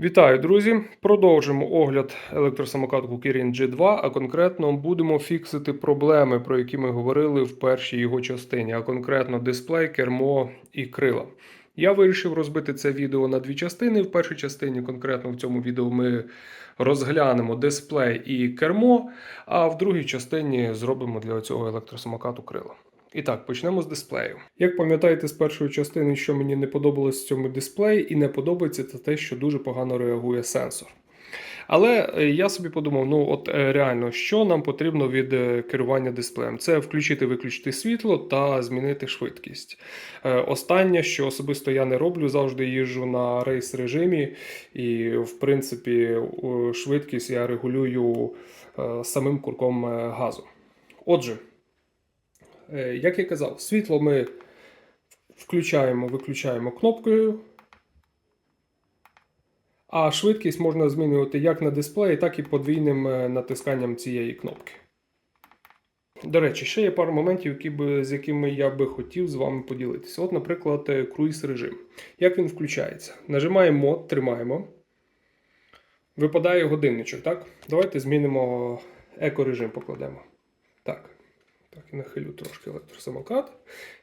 Вітаю, друзі! Продовжимо огляд електросамокату Kirin G2, а конкретно будемо фіксити проблеми, про які ми говорили в першій його частині, а конкретно дисплей, кермо і крила. Я вирішив розбити це відео на дві частини. В першій частині, конкретно в цьому відео, ми розглянемо дисплей і кермо, а в другій частині зробимо для цього електросамокату крила. І так, почнемо з дисплею. Як пам'ятаєте з першої частини, що мені не подобалось в цьому дисплеї, і не подобається це те, що дуже погано реагує сенсор. Але е, я собі подумав: ну от е, реально, що нам потрібно від е, керування дисплеєм? Це включити-виключити світло та змінити швидкість. Останнє, що особисто я не роблю, завжди їжджу на рейс режимі, і в принципі швидкість я регулюю самим курком газу. Отже. Е, Як я казав, світло ми включаємо, виключаємо кнопкою, а швидкість можна змінювати як на дисплеї, так і подвійним е, натисканням цієї кнопки. До речі, ще є пару моментів, які би, з якими я би хотів з вами поділитися. От, наприклад, е, круїз режим. Як він включається? Нажимаємо мод, тримаємо. Випадає годинничок, так? Давайте змінимо екорежим, покладемо. Так. Так, і нахилю трошки електросамокат.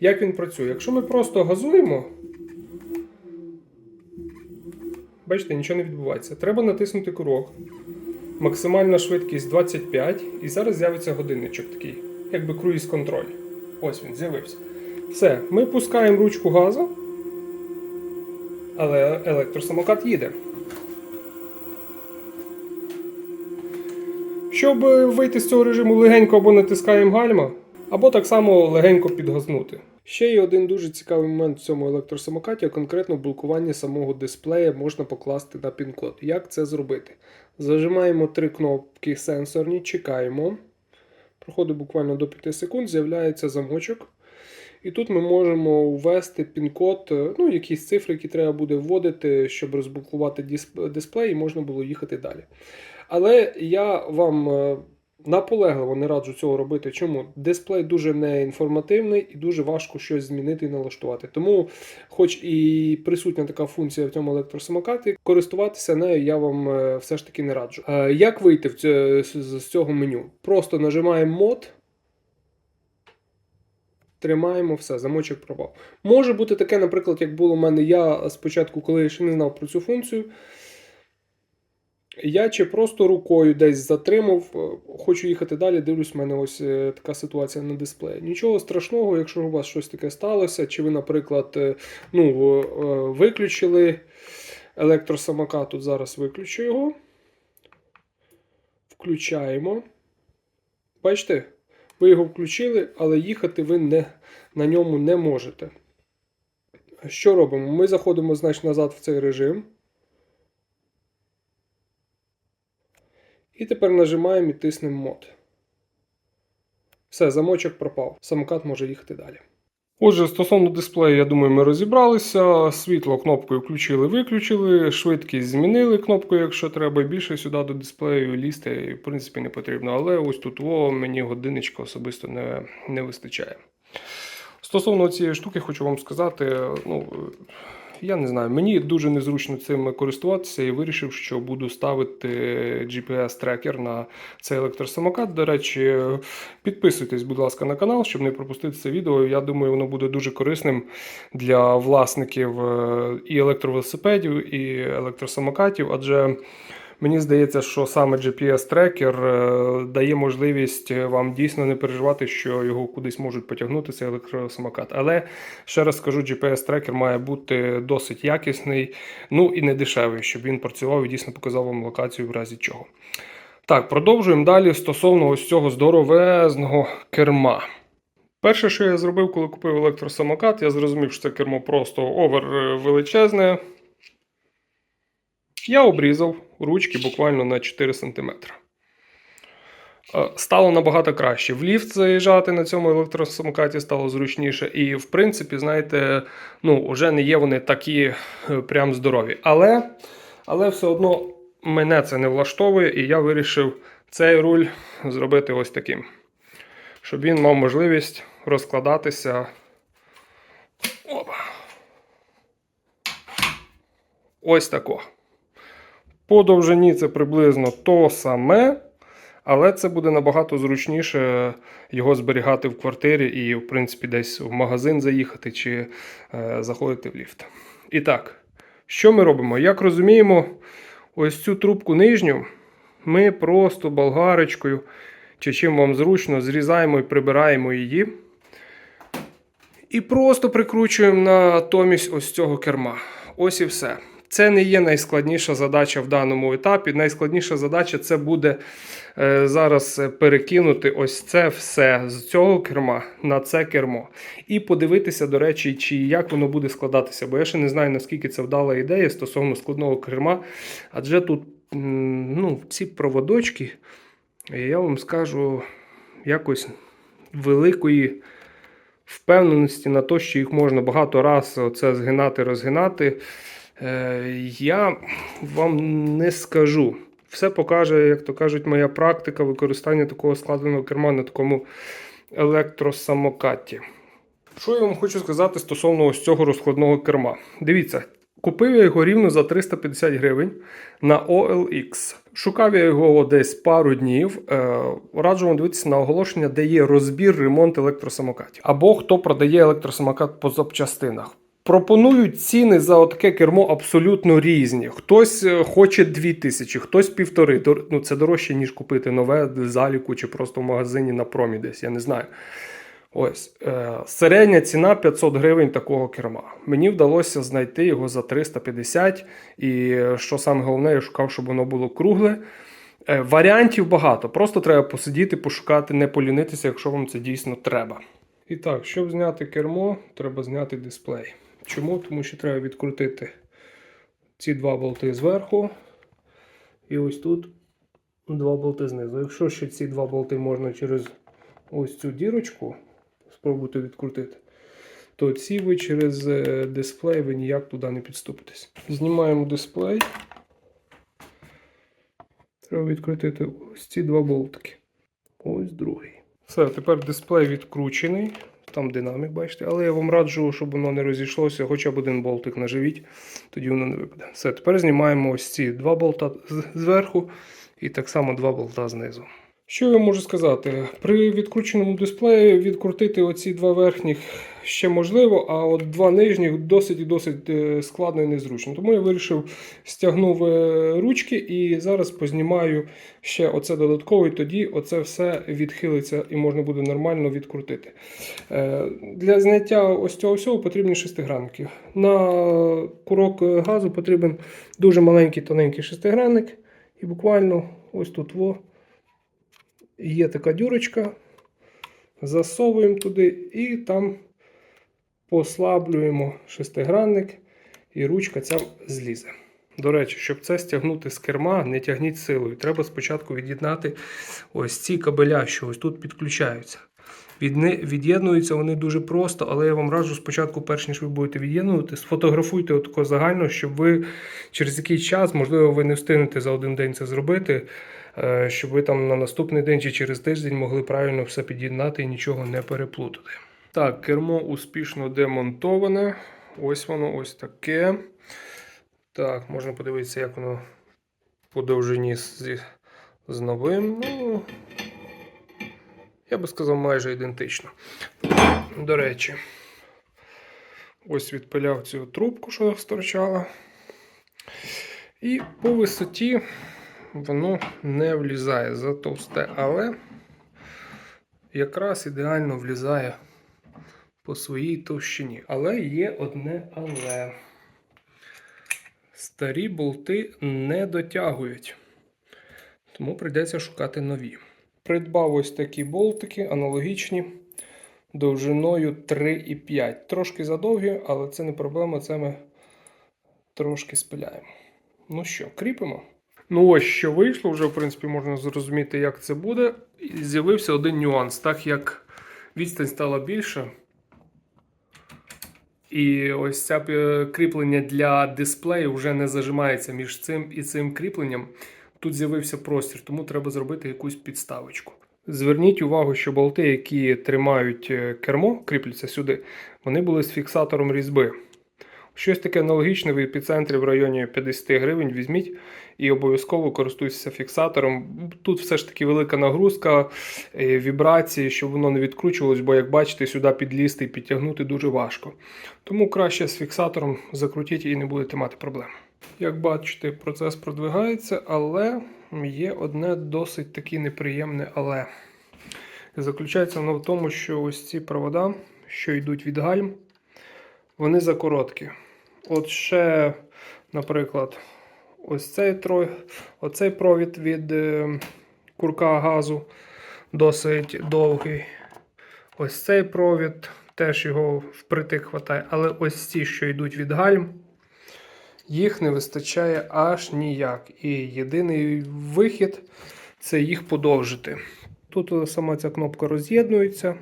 Як він працює? Якщо ми просто газуємо, бачите, нічого не відбувається. Треба натиснути курок. Максимальна швидкість 25, і зараз з'явиться годинничок такий, якби круїз контроль. Ось він з'явився. Все, ми пускаємо ручку газу, але електросамокат їде. Щоб вийти з цього режиму легенько або натискаємо гальма, або так само легенько підгазнути. Ще є один дуже цікавий момент в цьому електросамокаті, а конкретно блокування самого дисплея можна покласти на пін-код. Як це зробити? Зажимаємо три кнопки сенсорні, чекаємо. Проходить буквально до 5 секунд, з'являється замочок. І тут ми можемо ввести пін-код, е, ну, якісь цифри, які треба буде вводити, щоб розблокувати дисплей, і можна було їхати далі. Але я вам е, наполегливо не раджу цього робити. Чому? Дисплей дуже неінформативний і дуже важко щось змінити і налаштувати. Тому, хоч і присутня така функція в цьому електросамокаті, користуватися нею я вам е, все ж таки не раджу. Е, Як вийти з цього меню? Просто нажимаємо мод. Тримаємо все, замочок пропав. Може бути таке, наприклад, як було в мене я спочатку, коли я ще не знав про цю функцію. Я чи просто рукою десь затримав, е, хочу їхати далі, дивлюсь, в мене ось е, така ситуація на дисплеї. Нічого страшного, якщо у вас щось таке сталося, чи ви, наприклад, е, ну, виключили електросамокат, тут зараз виключу його. Включаємо. Бачите, ви його включили, але їхати ви не, на ньому не можете. Що робимо? Ми заходимо, значить, назад в цей режим. І тепер нажимаємо і тиснемо мод. Все, замочок пропав. Самокат може їхати далі. Отже, стосовно дисплею, я думаю, ми розібралися. Світло кнопкою включили, виключили, швидкість змінили кнопкою, якщо треба. Більше сюди до дисплею лізти, в принципі, не потрібно. Але ось тут о, мені годинничка особисто не, не вистачає. Стосовно цієї штуки, хочу вам сказати, ну. Я не знаю, мені дуже незручно цим користуватися і вирішив, що буду ставити GPS-трекер на цей електросамокат. До речі, підписуйтесь, будь ласка, на канал, щоб не пропустити це відео. Я думаю, воно буде дуже корисним для власників е, і електровелосипедів, і електросамокатів, адже. Мені здається, що саме GPS-трекер е, дає можливість вам дійсно не переживати, що його кудись можуть потягнути цей електросамокат. Але ще раз скажу, GPS-трекер має бути досить якісний, ну і не дешевий, щоб він працював і дійсно показав вам локацію в разі чого. Так, продовжуємо далі стосовно ось цього здоровезного керма. Перше, що я зробив, коли купив електросамокат, я зрозумів, що це кермо просто овер е, величезне. Я обрізав ручки буквально на 4 см. Стало набагато краще. В ліфт заїжджати на цьому електросамокаті стало зручніше. І, в принципі, знаєте, ну, вже не є вони такі е, прям здорові. Але, але все одно мене це не влаштовує, і я вирішив цей руль зробити ось таким. Щоб він мав можливість розкладатися. Опа. Ось тако. По довжині це приблизно то саме, але це буде набагато зручніше його зберігати в квартирі і, в принципі, десь в магазин заїхати чи е, заходити в ліфт. І так, що ми робимо? Як розуміємо, ось цю трубку нижню ми просто болгарочкою чи чим вам зручно зрізаємо і прибираємо її. І просто прикручуємо натомість ось цього керма. Ось і все. Це не є найскладніша задача в даному етапі. Найскладніша задача це буде е, зараз е, перекинути ось це все з цього керма на це кермо. І подивитися, до речі, чи як воно буде складатися. Бо я ще не знаю, наскільки це вдала ідея стосовно складного керма. Адже тут ну, ці проводочки, я вам скажу, якось великої впевненості на те, що їх можна багато раз оце згинати, розгинати. Е, я вам не скажу. Все покаже, як то кажуть, моя практика використання такого складеного керма на такому електросамокаті. Що я вам хочу сказати стосовно ось цього розкладного керма? Дивіться, купив я його рівно за 350 гривень на OLX. Шукав я його десь пару днів. Е, раджу вам дивитися на оголошення, де є розбір, ремонт електросамокатів. Або хто продає електросамокат по запчастинах. Пропонують ціни за таке кермо абсолютно різні. Хтось е, хоче 2000, хтось півтори. Ну, це дорожче, ніж купити нове заліку чи просто в магазині на промі десь, я не знаю. Ось е, середня ціна 500 гривень такого керма. Мені вдалося знайти його за 350. І е, що саме головне, я шукав, щоб воно було кругле. Варіантів багато. Просто треба посидіти, пошукати, не полінитися, якщо вам це дійсно треба. І так, щоб зняти кермо, треба зняти дисплей. Чому? Тому що треба відкрутити ці два болти зверху. І ось тут два болти знизу. Якщо ще ці два болти можна через ось цю дірочку спробувати відкрутити, то ці ви через е, дисплей ви ніяк туди не підступитесь. Знімаємо дисплей. Треба відкрутити ось ці два болтики. Ось другий. Все, тепер дисплей відкручений. Там динамік, бачите, але я вам раджу, щоб воно не розійшлося, хоча б один болтик наживіть, тоді воно не випаде. Все, тепер знімаємо ось ці два болта зверху і так само два болта знизу. Що я можу сказати? При відкрученому дисплеї відкрутити оці два верхніх ще можливо, а от два нижніх досить і досить е, складно і незручно. Тому я вирішив стягнув е, ручки і зараз познімаю ще оце додатково, і тоді оце все відхилиться і можна буде нормально відкрутити. Е, Для зняття ось цього всього потрібні шестигранники. На курок газу потрібен дуже маленький тоненький шестигранник. І буквально ось тут во є така дюрочка. Засовуємо туди і там послаблюємо шестигранник, і ручка ця злізе. До речі, щоб це стягнути з керма, не тягніть силою. Треба спочатку від'єднати ось ці кабеля, що ось тут підключаються. Від'єднуються вони дуже просто, але я вам раджу спочатку, перш ніж ви будете від'єднувати, сфотографуйте отако загально, щоб ви через який час, можливо, ви не встигнете за один день це зробити, е, щоб ви там на наступний день чи через тиждень могли правильно все під'єднати і нічого не переплутати. Так, кермо успішно демонтоване. Ось воно ось таке. Так, можна подивитися, як воно по довжині з, з новим. Ну, я би сказав, майже ідентично. До речі, ось відпиляв цю трубку, що стирчала. І по висоті воно не влізає затовсте, але якраз ідеально влізає по своїй товщині. Але є одне але. Старі болти не дотягують, тому прийдеться шукати нові. Придбав ось такі болтики, аналогічні, довжиною 3,5. Трошки задовгі, але це не проблема, це ми трошки спиляємо. Ну що, кріпимо? Ну ось що вийшло, вже в принципі можна зрозуміти, як це буде. І з'явився один нюанс, так як відстань стала більша. І ось це кріплення для дисплею вже не зажимається між цим і цим кріпленням. Тут з'явився простір, тому треба зробити якусь підставочку. Зверніть увагу, що болти, які тримають е, кермо, кріпляться сюди, вони були з фіксатором різьби. Щось таке аналогічне в епіцентрі в районі 50 гривень візьміть і обов'язково користуйтеся фіксатором. Тут все ж таки велика нагрузка, е, вібрації, щоб воно не відкручувалось, бо як бачите, сюди підлізти і підтягнути дуже важко. Тому краще з фіксатором закрутіть і не будете мати проблем. Як бачите, процес продвигається, але є одне досить таки неприємне але. Заключається воно в тому, що ось ці провода, що йдуть від гальм, вони закороткі. От ще, наприклад, ось цей, тро... оцей провід від е, курка газу досить довгий. Ось цей провід, теж його впритик хватає. Але ось ці, що йдуть від гальм, їх не вистачає аж ніяк. І єдиний вихід це їх подовжити. Тут сама ця кнопка роз'єднується,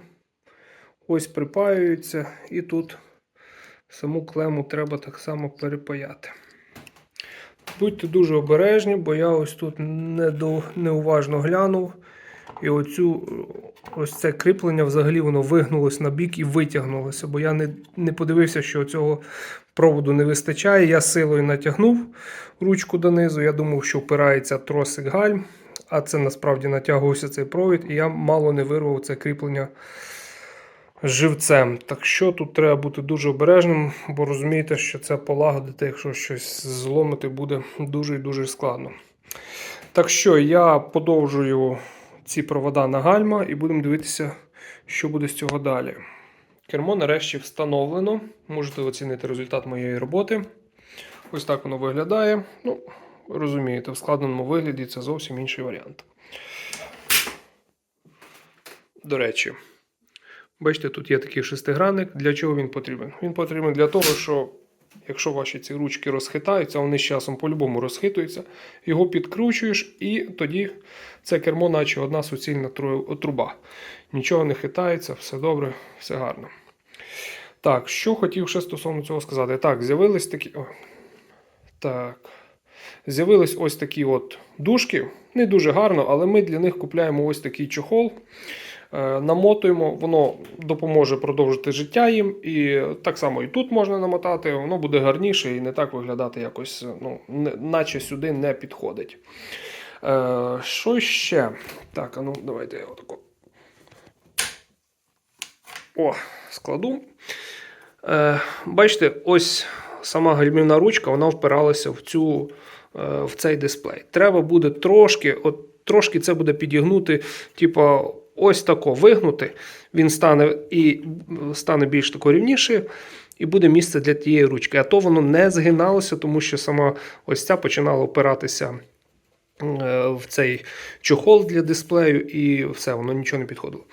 ось припаюється, і тут саму клему треба так само перепаяти. Будьте дуже обережні, бо я ось тут недо- неуважно глянув. І оцю, ось це кріплення взагалі воно вигнулось на бік і витягнулося, бо я не, не подивився, що цього проводу не вистачає. Я силою натягнув ручку донизу. Я думав, що впирається тросик гальм, а це насправді натягувався цей провід, і я мало не вирвав це кріплення живцем. Так що тут треба бути дуже обережним, бо розумієте, що це полагодити, якщо щось зломити, буде дуже і дуже складно. Так що я подовжую ці провода на гальма і будемо дивитися, що буде з цього далі. Кермо нарешті встановлено. Можете оцінити результат моєї роботи. Ось так воно виглядає. Ну, розумієте, в складеному вигляді це зовсім інший варіант. До речі, бачите, тут є такий шестигранник. Для чого він потрібен? Він потрібен для того, що якщо ваші ці ручки розхитаються, вони з часом по-любому розхитуються, його підкручуєш, і тоді це кермо, наче одна суцільна труба. Нічого не хитається, все добре, все гарно. Так, що хотів ще стосовно цього сказати. Так, з'явились такі. О, так. З'явились ось такі от дужки. Не дуже гарно, але ми для них купляємо ось такий чохол. Е, Намотуємо, воно допоможе продовжити життя їм. І так само і тут можна намотати, воно буде гарніше і не так виглядати якось, ну, наче сюди не підходить. Е, Що ще? Так, а ну давайте я отако. О, складу. Е, Бачите, ось сама гальмівна ручка, вона впиралася в, цю, е, в цей дисплей. Треба буде трошки, от трошки це буде підігнути, типу, ось тако вигнути. Він стане і стане більш тако рівніше, і буде місце для тієї ручки. А то воно не згиналося, тому що сама ось ця починала опиратися е, в цей чохол для дисплею, і все, воно нічого не підходило.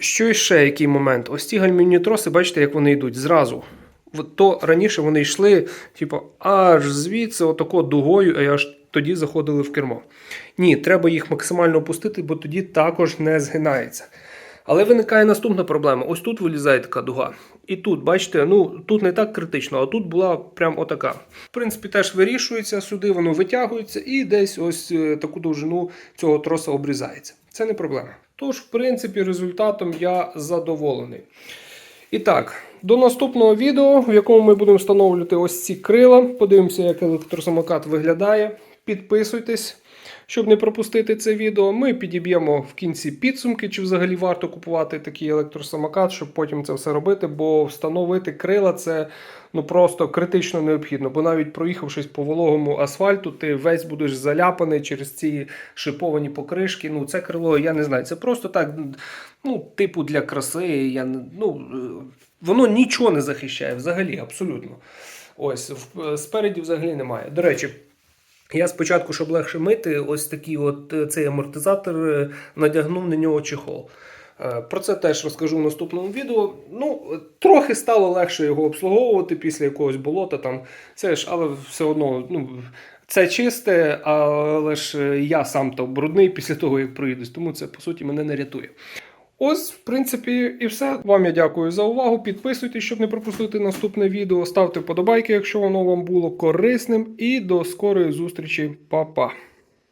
Що ще який момент? Ось ці гальмівні троси, бачите, як вони йдуть зразу. То раніше вони йшли, типу, аж звідси, отако дугою, а аж тоді заходили в кермо. Ні, треба їх максимально опустити, бо тоді також не згинається. Але виникає наступна проблема. Ось тут вилізає така дуга. І тут, бачите, ну тут не так критично, а тут була прям отака. В принципі, теж вирішується сюди, воно витягується і десь ось е, таку довжину цього троса обрізається. Це не проблема. Тож, в принципі, результатом я задоволений. І так, до наступного відео, в якому ми будемо встановлювати ось ці крила. Подивимося, як електросамокат виглядає. Підписуйтесь, щоб не пропустити це відео. Ми підіб'ємо в кінці підсумки, чи взагалі варто купувати такий електросамокат, щоб потім це все робити, бо встановити крила це ну просто критично необхідно. Бо навіть проїхавшись по вологому асфальту, ти весь будеш заляпаний через ці шиповані покришки. Ну, це крило, я не знаю. Це просто так, ну, типу для краси. Я, ну, воно нічого не захищає взагалі, абсолютно. Ось, спереді взагалі немає. До речі. Я спочатку, щоб легше мити, ось такий от е, цей амортизатор е, надягнув на нього чехол. Е, Про це теж розкажу в наступному відео. Ну, трохи стало легше його обслуговувати після якогось болота. Там, це ж, але все одно, ну, це чисте, але ж я сам то брудний після того, як проїдусь, тому це по суті мене не рятує. Ось, в принципі, і все. Вам я дякую за увагу. Підписуйтесь, щоб не пропустити наступне відео. Ставте вподобайки, якщо воно вам було корисним. І до скорої зустрічі, Па-па!